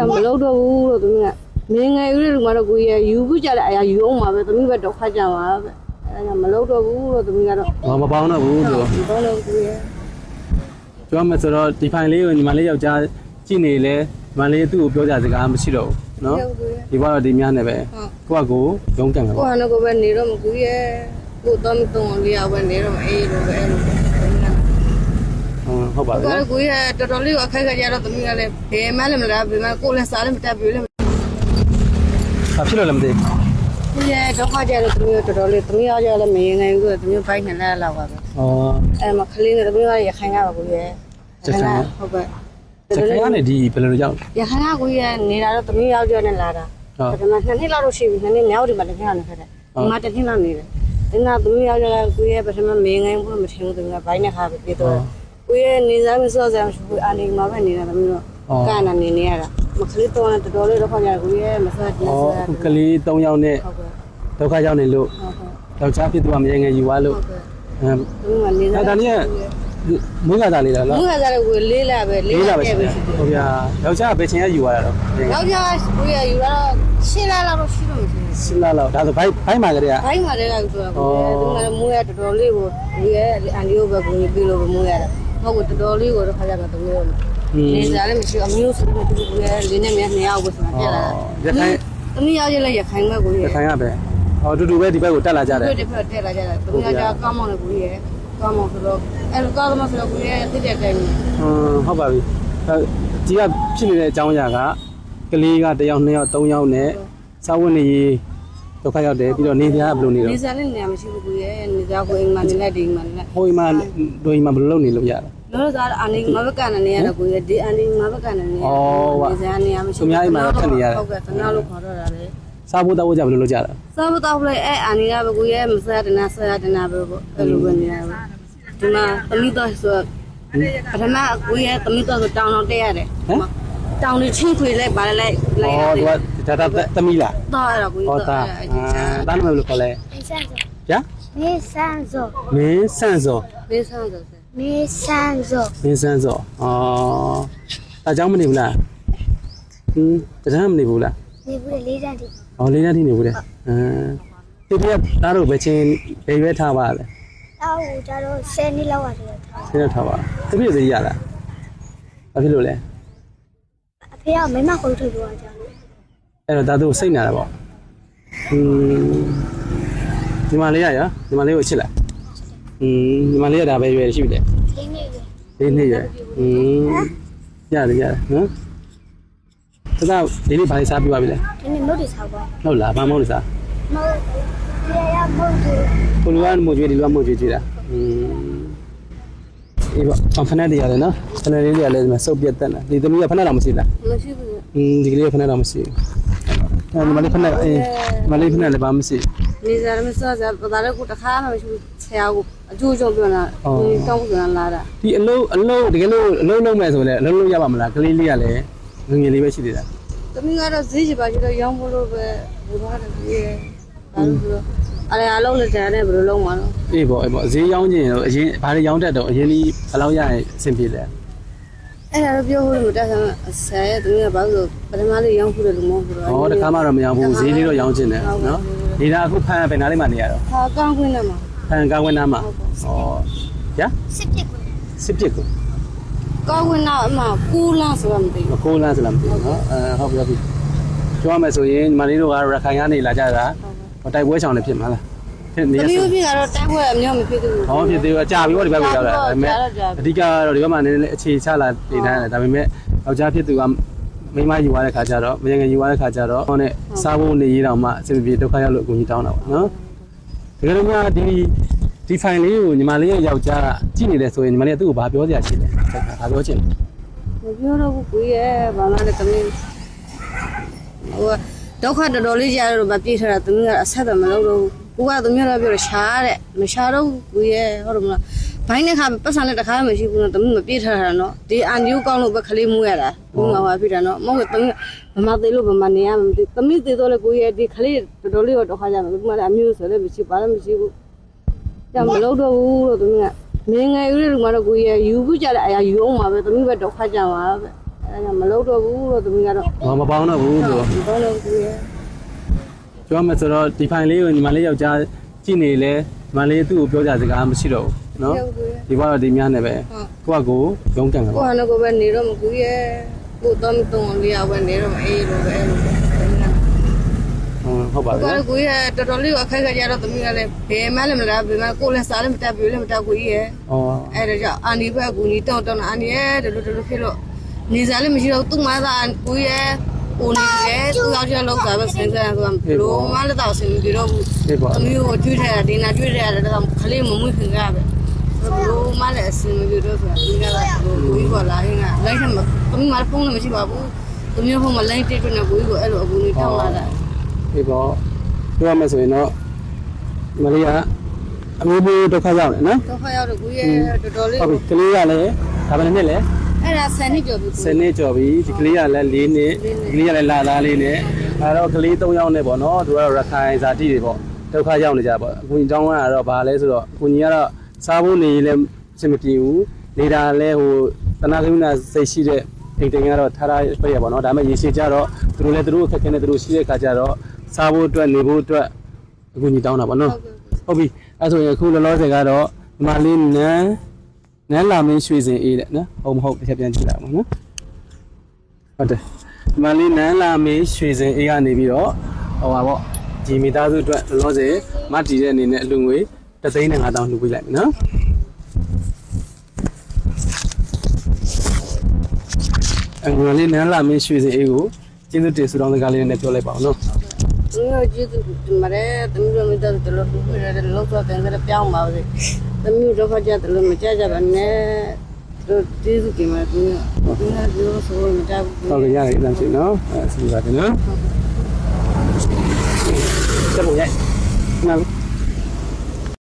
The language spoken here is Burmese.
မလုပ်တော့ဘူးလို့သမီးကမင်းငယ်ဦးတဲ့လူကတော့ကိုကြီးရယူခုကြတဲ့အရာယူအောင်ပါပဲသမီးပဲတော့ခတ်ကြပါပဲအဲဒါကြောင့်မလုပ်တော့ဘူးလို့သမီးကတော့ဟောမပေါင်းတော့ဘူးဆိုဒီတော့လို့ကိုကြီးရပြောမယ်ဆိုတော့ဒီဖိုင်လေးကိုညီမလေးယောက်ျားကြည့်နေလဲညီမလေးသူ့ကိုပြောကြစကားမရှိတော့ဘူးနော်ကိုကြီးရဒီဘက်တော့ဒီများနဲ့ပဲကိုကကိုရုံးကန်မှာကိုပေါ့ဟာတော့ကိုပဲနေတော့မကိုကြီးရကိုတော့မတုံလေးအောင်ပဲနေတော့အေးလို့ပဲအဲ့လို ဟုတ်ဟုတ်ပါပြီကိုနော်ကိုကြီးရတော်တော်လေးအခက်ခဲကြတော့သမီးကလည်းဘယ်မှလည်းမလားဘယ်မှကိုလည်းစားလည်းမတက်ဘူးလေဘာဖြစ်လို့လဲမသိဘူးကိုကြီးရဒုက္ခကြတော့သမီးတော်တော်လေးသမီးရောကြလည်းမရင်ငယ်ဘူးသမီးဘိုက်နဲ့လည်းလောက်ပါပဲဩအဲ့မှာကလေးနဲ့သမီးကရခိုင်ရပါကိုကြီးရဟုတ်ကဲ့စခိုင်းကနေဒီဘယ်လိုရောက်ရခိုင်ကကိုကြီးရနေတာတော့သမီးယောက်ျားနဲ့လာတာဟုတ်ပထမနှစ်နှစ်လောက်လို့ရှိပြီနှစ်နှစ်မြောက်ဒီမှာတစ်နှစ်လောက်နေခဲ့တယ်ဒီမှာတစ်နှစ်လောက်နေတယ်ဒီနာသမီးယောက်ျားကကိုကြီးရပထမမင်းငိုင်းဘူးမထင်ဘူးသမီးကဘိုင်းနဲ့ခါပဲပြေတော့ ကိုကြီးရနေစားမစောစရာမရှိဘူးအာနေမှာပဲနေတာသမီးတို့ကနာနေနေရတာမကလေးတော့တော်တော်လေးတော့ခေါင်းကြကိုကြီးရမဆက်တင်စားဩကလေး၃ယောက်နဲ့ဟုတ်ကဲ့ဒုက္ခရောက်နေလို့ဟုတ်ကဲ့ယောက်ျားဖြစ်သူကမရေငယ်ယူသွားလို့ဟုတ်ကဲ့အဲသမီးကနေစားဒါလေးကမွေးကစားလေးလားလူနော်ကစားတော့ကိုလေးလာပဲလေးလေးလာလာပဲပဲရှိရှိတယ်တယ်ဟုတ်ဗျာယောက်ျားကဘယ်ချိန်ကယူသွားတာတော့ယောက်ျားကိုကြီးရယူတော့ရှင်းလာတော့ရှိတော့မရှိဘူးစလာလောက်ဒါဆိုဘိုက်ဘိုက်မှာကလေးကဘိုင်းမှာလည်းကပြောတာကိုယ်ကမူရတော်တော်လေးကိုဒီရဲ့အန်ဒီယိုဘက်ကိုပြီးလို့မူရတာ ဟုတ်ကိုတော်တော်လေးကိုတော့ခါကြတော့တမျိုးနေစားလည်းမရှိအမျိုးစုနဲ့တူတူရဲ့လင်းနဲ့မြနှစ်ယောက်ကိုဆိုတာပြက်လာတာသမီးယောက်ရဲ့လည်းရခိုင်ဘက်ကိုရရခိုင်ကပဲဟောတူတူပဲဒီဘက်ကိုတက်လာကြတယ်ဒီဘက်တက်လာကြတာသမီးယောက်ကောင်းမောင်လည်းကိုရကောင်းမောင်ဆိုတော့အဲလိုကောင်းမောင်ဆိုတော့ကိုရတိတဲ့တိုင်းဟွန်းဟုတ်ပါပြီအဲဒီကဖြစ်နေတဲ့အကြောင်းအရာကကလေးကတစ်ယောက်နှစ်ယောက်သုံးယောက်နဲ့စာဝတ်နေရေး ဒုက္ခရောက်တယ်ပြီးတော့နေပြားဘယ်လိုနေနေတော့စားလည်းနေမရှိဘူးကိုရနေစားကိုအိမ်မှာနေလိုက်ဒီအိမ်မှာနေလိုက်ဟိုအိမ်မှာဒိုအိမ်မှာဘယ်လိုလုပ်နေလို့ရလဲလောလောဆယ်အန်ဒီမဘက်ကနေနေရတော့ကိုရဒီအန်ဒီမဘက်ကနေနေရနေစားနေရမရှိဟုတ်ကဲ့တနာလို့ခေါ်တော့တာလေစားဖို့တောက်ဖို့ကြဘယ်လိုလုပ်ကြလဲစားဖို့တောက်လိုက်အဲ့အာနီကဘကိုရဲ့မစားတနာစားတနာပဲပေါ့အဲ့လိုပဲနေရပါဒီမှာသမီးတော့ဆိုပထမကိုရဲ့သမီးတော့ဆိုတောင်းတော့တက်ရတယ် တောင်းနေချင်းခွေလိုက်ပါလေလိုက်လိုက်ဩသူကဒါတာသမီးလားတော့အဲ့တော့ကိုကြီးတော့အဲ့ဒီချာတာနာမည်ဘယ်လိုခေါ်လဲဗျာမေဆန်ဇောမင်းဆန့်စောမေးဆန်းဆိုဆက်မေဆန်ဇောမင်းဆန့်စောဩအเจ้าမနေဘူးလားဟင်းတရမ်းမနေဘူးလားနေဘူးလေလေးတန်းဒီဩလေးနဲ့ထိနေဘူးလေအင်းဒီပြသားတို့ပဲချင်းရေရွဲထားပါလေတောက်ကိုကြတော့10နှစ်လောက်ရတယ်ထား ဆင်းရထားပါလားတပြည့်သေးရလားဘာဖြစ်လို့လဲ ဖေကမိမခုံထုတ်သွားကြလို့အဲ့တော့ဒါသူစိတ်နာတာပေါ့อืมညီမလေးရရညီမလေးကိုချစ်လိုက်อืมညီမလေးရဒါပဲရွယ်ရှိပြီလေလေးနှစ်ပဲလေးနှစ်ရွယ်อืมရတယ်ရတယ်နော်တကလေးလေးဘာလေးစားပြပါပြီလဲဒီနေ့မုတ်တွေစားပါဟုတ်လားဘာမုတ်တွေစားမုတ်ရရမုတ်တွေဘလူကမုတ်ကြွေးဒီလိုကမုတ်ကြွေးကြည့်တာอืม အေးပေါ့အဖနက်တွေရတယ်နော်။ဖနက်လေးတွေကလည်းဒီမှာစုပ်ပြတ်တက်လာ။ဒီသမီးကဖနက်တော့မရှိလား။မရှိဘူးอืมဒီကလေးကဖက်တော့မရှိဘူး။အဲဒီမလေးဖက်အေးမလေးဖက်လည်းဘာမရှိနေစားလည်းမစားစားပဒါလည်းကိုတခါမှမရှိဘူးဆရာကအကျိုးကျုံပြောတာဒီတောင်းပြန်လာတာဘူး။ဒီအလုံးအလုံးတကယ်လို့အလုံးလုံးမဲ့ဆိုလည်းအလုံးလုံးရပါမလား။ကလေးလေးကလည်းငငယ်လေးပဲရှိသေးတာသမီးကတော့ဈေးချပါချတော့ရောင်းဖို့လို့ပဲဘူထားတယ်ကြီးရဲ့ ဘာလို့လဲအရာလုံးလက်တန်းနဲ့ဘယ်လိုလုံးမှာလဲအေးပေါ့အေးပေါ့အစည်းရောင်းခြင်းတော့အရင်ဘာတွေရောင်းတတ်တော့အရင်ဒီဘယ်လောက်ရရင်အဆင်ပြေလဲအဲ့ဒါတော့ပြောဖို့လို့တက်ဆံဆရာရဲ့သူကဘာလို့ပထမလေးရောင်းဖို့လို့မဟုတ်ဘူးတော့ဩတခါမှတော့မရောင်းဘူးဈေးလေးတော့ရောင်းခြင်းတယ်နော်နေတာအခုဖန်ဘယ်နားလေးမှာနေရတော့ဟာကောင်းခွင်းနဲ့မှာဖန်ကောင်းခွင်းနားမှာဩညာစစ်ပစ်ခွင်းစစ်ပစ်ခွင်းကောင်းခွင်းနားမှာကူလန်းဆိုတာမသိဘူးကူလန်းဆိုတာမသိဘူးနော်အဲဟုတ်ပြီဟုတ်ပြီပြောရမယ်ဆိုရင်ညီမလေးတို့ကရခိုင်ကနေလာကြတာဟုတ် က်ပွဲဆောင်နေဖြစ်မှာလားဖြစ်နေတရမီးဆိုတို့ဖြစ်ကတော့တိုက်ပွဲအမျိုးမဖြစ်ဘူးဟောဖြစ်သေးဘူးအကြပြီဟောဒီဘက်ကိုရောက်လာဒါပေမဲ့ကြာတော့ကြာအဓိကတော့ဒီဘက်မှာနည်းနည်းအခြေချလာနေတယ်ဒါပေမဲ့ယောက်ျားဖြစ်သူကမိန်းမယူသွားတဲ့ခါကျတော့မယငယ်ယူသွားတဲ့ခါကျတော့ဟောနဲ့စားဖို့နေရတော့မှအဆင်ပြေဒုက္ခရောက်လို့အကူကြီးတောင်းတာပါနော်တကယ်လို့များဒီဒီဖိုင်လေးကိုညီမလေးရဲ့ယောက်ျားကြည့်နေတယ်ဆိုရင်ညီမလေးကသူ့ကိုဘာပြောစရာရှိလဲဘာပြောချင်လဲမပြောတော့ဘူးကိုရဲ့ဘာမှလည်းတမီးဟို ဒုက္ခတော်တော်လေးကြာတော့မပြေးထတာသမီးကအဆက်တော့မလုပ်တော့ဘူးကိုကသမီးတော့ပြောရှားတဲ့မရှားတော့ကိုရဲ့ဟုတ်တယ်မလားဘိုင်းတဲ့ခါပတ်စံနဲ့တခါမှမရှိဘူးနော်သမီးမပြေးထတာနော်ဒီအန်ဒီယိုကောင်းလို့ပဲခလေးမူးရတာဘုံမှာပါဖြစ်တာနော်မဟုတ်သမီးမမသေးလို့ဗမာနေရမသိသမီးသေးတော့လေကိုရဲ့ဒီခလေးတော်တော်လေးတော့ဒုက္ခကြမယ်ဒီမှာလည်းအမျိုးဆိုလည်းမရှိပါလည်းမရှိဘူးကြောင်မလုပ်တော့ဘူးလို့သမီးကမင်းငယ်ဦးတဲ့လူကတော့ကိုရဲ့ယူခုကြတဲ့အရာယူအောင်ပါပဲသမီးပဲဒုက္ခကြပါပဲ အဲအဲဒါမလုပ်တော့ဘူးလို့သမီးကတော့ဘာမပေါင်းတော့ဘူးဆိုတော့မပေါင်းလို့ကိုရဲ့ပြောမယ်ဆိုတော့ဒီဖိုင်လေးကိုညီမလေးယောက်ျားကြည့်နေလဲညီမလေးသူ့ကိုပြောကြစကားမရှိတော့ဘူးနော်ဟုတ်ကိုရဲ့ဒီဘက်တော့ဒီများနဲ့ပဲကိုကကိုရုံးကန်မှာကိုပေါ့ဟာတော့ကိုပဲနေတော့မကူရဲ့ကိုတော့မတုံလေးအောင်ပဲနေတော့အေးလို့ပဲအဲ့လိုပဲဟုတ်ဟုတ်ပါကိုပြီကကိုရဲ့တော်တော်လေးအခက်ခဲကြတော့သမီးကလည်းဘယ်မှလည်းမလားဘယ်မှကိုလည်းစားလည်းမတက်ဘူးလည်းမတက်ဘူးကြီးရဲ့ဩအဲ့ဒါကြောင့်အာနီဘက်ကူညီတောင်းတောင်းအာနီရဲ့ဒီလိုဒီလိုဖြစ်လို့ နေစားလည်းမရှိတော့သူ့မသားကိုရဲ့ကိုနေရဲ့သူ့ယောက်ျားလောက်စားပဲစဉ်းစားဆိုတော့ဘလို့မလည်းတော့ဆင်ပြီးတော့ဘူးဒီပေါ့သမီးကိုကျွေးထားတာဒီနာကျွေးထားတာတော့ခလေးမမွေးခင်ကြပဲဘလို့မလည်းအဆင်ပြီးတော့ဆိုတာဒီကကကိုကြီးပေါ်လာရင်ကလိုက်ထမသမီးမဖုန်းလည်းမရှိပါဘူးသမီးဖုန်းမလိုက်တိတ်တဲ့ကိုကြီးကိုအဲ့လိုအကူကြီးတောင်းလာတာဒီပေါ့ပြောရမယ်ဆိုရင်တော့ညီမလေးကအမျိုးမျိုးဒုက္ခရောက်တယ်နော်တော့ခါရောက်တော့ကိုရဲ့တော်တော်လေးဟုတ်ပြီကလေးကလည်းဒါပဲနဲ့လေ အဲ့ဒါဆန်နှစ်ကျော်ပြီ10နှစ်ကျော်ပြီဒီကလေးကလည်း4နှစ်ဒီကလေးကလည်းလာလာလေးနဲ့အဲတော့ကလေး3ယောက်နဲ့ပေါ့နော်သူကတော့ရခိုင်ဇာတိတွေပေါ့ဒုက္ခရောက်နေကြပေါ့အကူကြီးတောင်းကတော့ဗာလဲဆိုတော့အကူကြီးကတော့စားဖို့နေလည်းအဆင်မပြေဘူးနေတာလည်းဟိုတနာကရုဏာစိတ်ရှိတဲ့အိမ်တင်ကတော့ထားထားပြရပေါ့နော်ဒါပေမဲ့ရေရှည်ကြတော့သူတို့လည်းသူတို့အခက်အခဲနဲ့သူတို့ရှိတဲ့ခါကျတော့စားဖို့အတွက်နေဖို့အတွက်အကူကြီးတောင်းတာပေါ့နော်ဟုတ်ပြီအဲဆိုရင်အခုလောလောဆယ်ကတော့ဒီမှာလေးနန်း နန်းလာမင်းရွှေစင်အေးတဲ့နော်ဟုတ်မဟုတ်တစ်ချက်ပြန်ကြည့်လိုက်အောင်နော်ဟုတ်တယ်ဒီမှာလေးနန်းလာမင်းရွှေစင်အေးကနေပြီးတော့ဟိုပါပေါ့ဒီမိသားစုအတွက်လောလောဆယ်မတည်တဲ့အနေနဲ့အလူငွေ3သိန်းနဲ့5000လှူပေးလိုက်မယ်နော်အခုလေးနန်းလာမင်းရွှေစင်အေးကိုကျေးဇူးတင်ဆုတောင်းစကားလေးနဲ့ပြောလိုက်ပါအောင်နော်သူတို့ကျေးဇူးတင်ပါတယ်။သမီးတို့မိသားစုတလို့ပြီးရတယ်လောက်တော့တယ်လည်းပြောင်းပါစေ။ သမီးတို့ခါကြတယ်လို့မကြကြပါနဲ့။တို့ကျေးဇူးတင်ပါတယ်သူက။သူကပြောဆိုမတတ်ဘူးဟုတ်ကဲ့ရတယ်အမ်းရှင်နော်အဲစီပါတယ်နော်တက်ဖို့ရိုက်နား